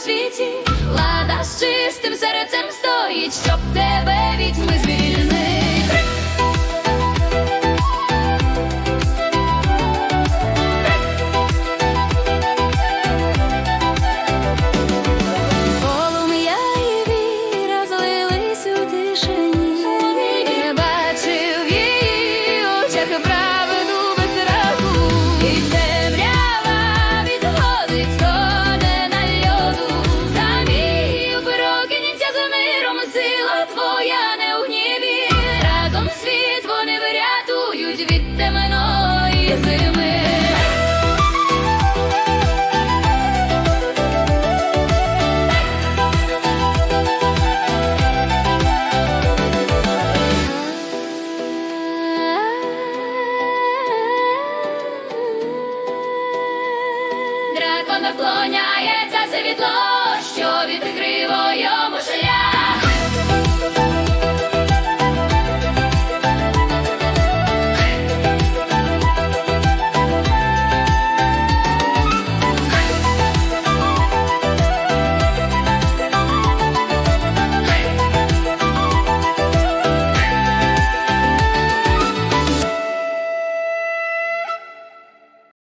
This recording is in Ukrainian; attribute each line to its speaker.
Speaker 1: світі, лада з чистим серцем стоїть, щоб тебе. Дракон вклоняється світло, що відкриво йому шлях.